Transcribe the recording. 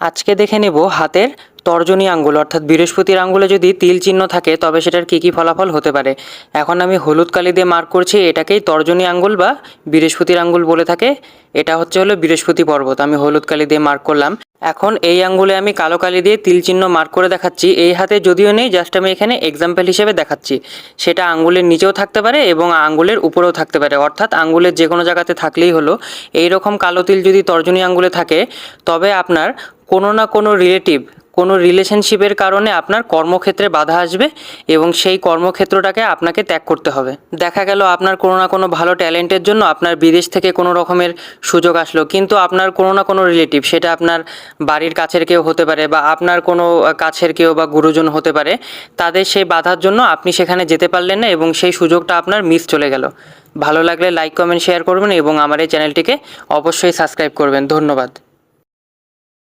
আজকে দেখে নেব হাতের তর্জনী আঙ্গুল, অর্থাৎ বৃহস্পতির আঙ্গুলে যদি তিল চিহ্ন থাকে, তবে সেটার কী কী ফলাফল হতে পারে? এখন আমি হলুদ কালি দিয়ে মার্ক করছি, এটাকেই তর্জনী আঙ্গুল বা বৃহস্পতির আঙ্গুল বলে থাকে। এটা হচ্ছে হলো বৃহস্পতি পর্বত, আমি হলুদ কালি দিয়ে মার্ক করলাম। এখন এই আঙ্গুলে আমি কালো কালি দিয়ে তিল চিহ্ন মার্ক করে দেখাচ্ছি। এই হাতে যদিও নেই জাস্ট আমি এখানে এক্সাম্পল হিসেবে দেখাচ্ছি। সেটা আঙ্গুলের নিচেও থাকতে পারে এবং আঙ্গুলের উপরেও থাকতে পারে। অর্থাৎ আঙ্গুলের যে কোনো জায়গাতে থাকলেই হলো এই রকম কালো তিল যদি তর্জনী আঙ্গুলে থাকে, তবে আপনার কোনো না কোনো রিলেটিভ কোনো রিলেশনশিপের কারণে আপনার কর্মক্ষেত্রে বাধা আসবে এবং সেই কর্মক্ষেত্রটাকে আপনাকে ত্যাগ করতে হবে। দেখা গেল আপনার কোনো না কোনো ভালো ট্যালেন্টের জন্য আপনার বিদেশ থেকে কোনো রকমের সুযোগ আসলো, কিন্তু আপনার কোনো না কোনো রিলেটিভ সেটা আপনার বাড়ির কাছের কেউ হতে পারে বা আপনার কোনো কাছের কেউ বা গুরুজন হতে পারে, তাদের সেই বাধার জন্য আপনি সেখানে যেতে পারলেন না এবং সেই সুযোগটা আপনার মিস চলে গেল। ভালো লাগলে লাইক কমেন্ট শেয়ার করবেন এবং আমার এই চ্যানেলটিকে অবশ্যই সাবস্ক্রাইব করবেন। ধন্যবাদ।